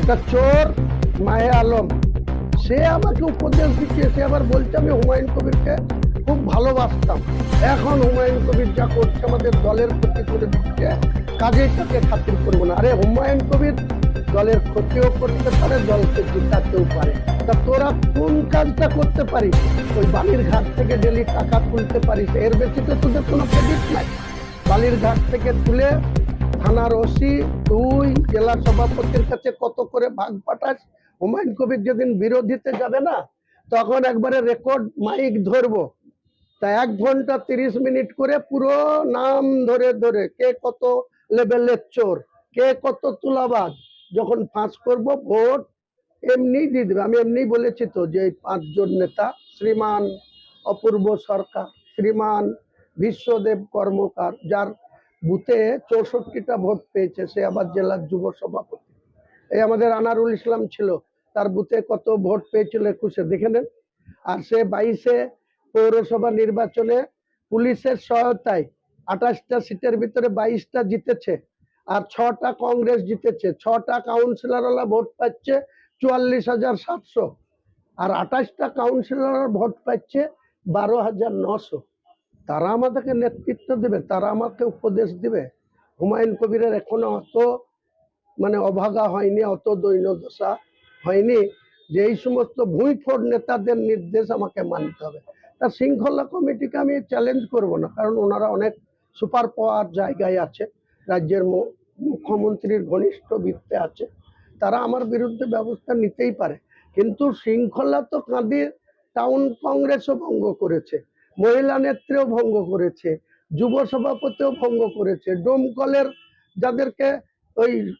একটা চোর মাহে আলম, সে আমাকে উপদেশ দিচ্ছে, সে আবার বলছে, আমি হুমায়ুন কবিরকে খুব ভালোবাসতাম। এখন হুমায়ুন কবির যা করছে, আমাদের দলের ক্ষতি করে দিচ্ছে কাজেই তাকে খাতির করব না। আরে হুমায়ুন কবির দলের ক্ষতিও করতে পারে, দলকে জিতাতেও পারে। তা তোরা কোন কাজটা করতে পারিস? ওই বালির ঘাট থেকে ডেলি টাকা তুলতে পারিস, এর বেশি তো তোদের কোনো ক্রেডিট নাই। বালির ঘাট থেকে তুলে থানার ওসি, তুই, জেলা সভাপতির কাছে কত করে ভাগ পাঠাস? হুমায়ুন কবির যেদিন বিরোধীতে যাবে না, তখন একবারে রেকর্ড মাইক ধরবো। তা এক ঘণ্টা তিরিশ মিনিট করে পুরো নাম ধরে ধরে, কে কত লেভেলের চোর, কে কত তুলাবাজ, যখন ফাঁস করব, ভোট এমনি দিয়ে দেবে। আমি এমনি বলেছি তো যে পাঁচজন নেতা, শ্রীমান অপূর্ব সরকার, শ্রীমান বিশ্বদেব কর্মকার, যার বুথে চৌষট্টিটা ভোট পেয়েছে, সে আবার জেলার যুব সভাপতি। এই আমাদের আনারুল ইসলাম ছিল, তার বুথে কত ভোট পেয়েছিল একুশে, দেখে নেন। আর সে বাইশে পৌরসভা নির্বাচনে পুলিশের সহায়তায় আঠাশটা সিটের ভিতরে বাইশটা জিতেছে, আর ছটা কংগ্রেস জিতেছে। ছটা কাউন্সিলরওয়ালা ভোট পাচ্ছে চুয়াল্লিশ হাজার সাতশো, আর আঠাশটা কাউন্সিলর ভোট পাচ্ছে বারো হাজার নশো। তারা আমাদেরকে নেতৃত্ব দেবে, তারা আমাকে উপদেশ দিবে। হুমায়ুন কবিরের এখনও অত মানে অভাগা হয়নি, অত দৈন্যদশা হয়নি যে এই সমস্ত ভুঁইফোড় নেতাদের নির্দেশ আমাকে মানতে হবে। তা শৃঙ্খলা কমিটিকে আমি চ্যালেঞ্জ করব না, কারণ ওনারা অনেক সুপার পাওয়ার জায়গায় আছে, রাজ্যের মুখ্যমন্ত্রীর ঘনিষ্ঠ বৃত্তে আছে। তারা আমার বিরুদ্ধে ব্যবস্থা নিতেই পারে, কিন্তু শৃঙ্খলা তো কাঁদির টাউন কংগ্রেসও ভঙ্গ করেছে। মহিলা নেত্রীও ভঙ্গ করেছে, যুব সভাপতিও ভঙ্গ করেছে। ডোমকলের যাদেরকে ওই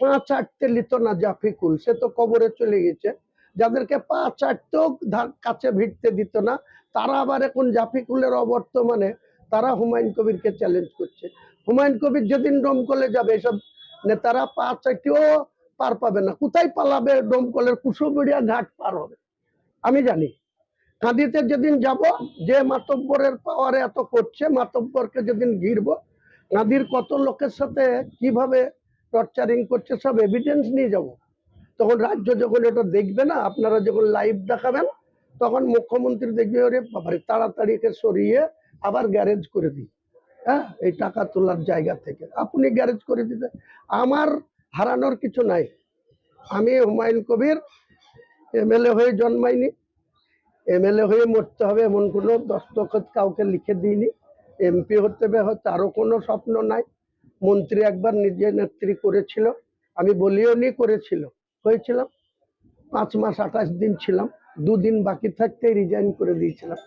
পাঁচ চাটতে লিত না জাফিকুল, সে তো কবরে চলে গেছে। যাদেরকে পাঁচ চাটতেও ধা- কাছে ভিড়তে দিত না, তারা আবার এখন জাফিকুলের অবর্তমানে তারা হুমায়ুন কবিরকে চ্যালেঞ্জ করছে। হুমায়ুন কবির যেদিন ডোমকলে যাবে, এসব নেতারা পা চাটতেও পার পাবে না। কোথায় পালাবে ডোমকলের কুশোবড়িয়া ঘাট পার হবে। আমি জানি। কাঁদিতে যেদিন যাব, যে মাতব্বরের পাওয়ারে এত করছে, মাতব্বরকে যেদিন ঘিরব কাঁদির কত লোকের সাথে কীভাবে টর্চারিং করছে, সব এভিডেন্স নিয়ে যাব। তখন রাজ্য যখন এটা দেখবে না, আপনারা যখন লাইভ দেখাবেন, তখন মুখ্যমন্ত্রী দেখবে, ওরে বাবারে, তাড়াতাড়ি সরিয়ে আবার গ্যারেজ করে দিই। হ্যাঁ এই টাকা তোলার জায়গা থেকে। আপনি গ্যারেজ করে দিতে। আমার হারানোর কিছু নাই। আমি হুমায়ুন কবির এমএলএ হয়ে জন্মাইনি। এমএলএ হয়ে মরতে হবে এমন কোনো দস্তখত কাউকে লিখে দিইনি। এমপি হতে হবে, হয়তো আরও কোনো স্বপ্ন নাই। মন্ত্রী একবার নিজে নেত্রী করেছিল। আমি বলিও নি, করেছিল। হয়েছিলাম। পাঁচ মাস আঠাশ দিন ছিলাম। দুদিন বাকি থাকতেই রিজাইন করে দিয়েছিলাম।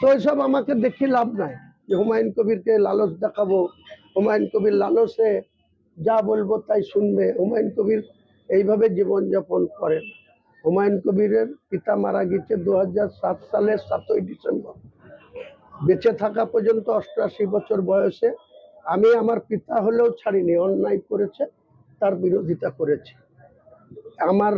তো এসব আমাকে দেখি লাভ নাই যে হুমায়ুন কবিরকে লালস দেখাবো, হুমায়ুন কবির লালসে যা বলব তাই শুনবে। হুমায়ুন কবির এইভাবে জীবনযাপন করেন হুমায়ুন কবিরের পিতা মারা গেছে দু সাত সালের সাতই ডিসেম্বর। বেঁচে থাকা পর্যন্ত অষ্টআশি বছর বয়সে আমি আমার পিতা হলেও ছাড়িনি, অন্যায় করেছে, তার বিরোধিতা করেছি। আমার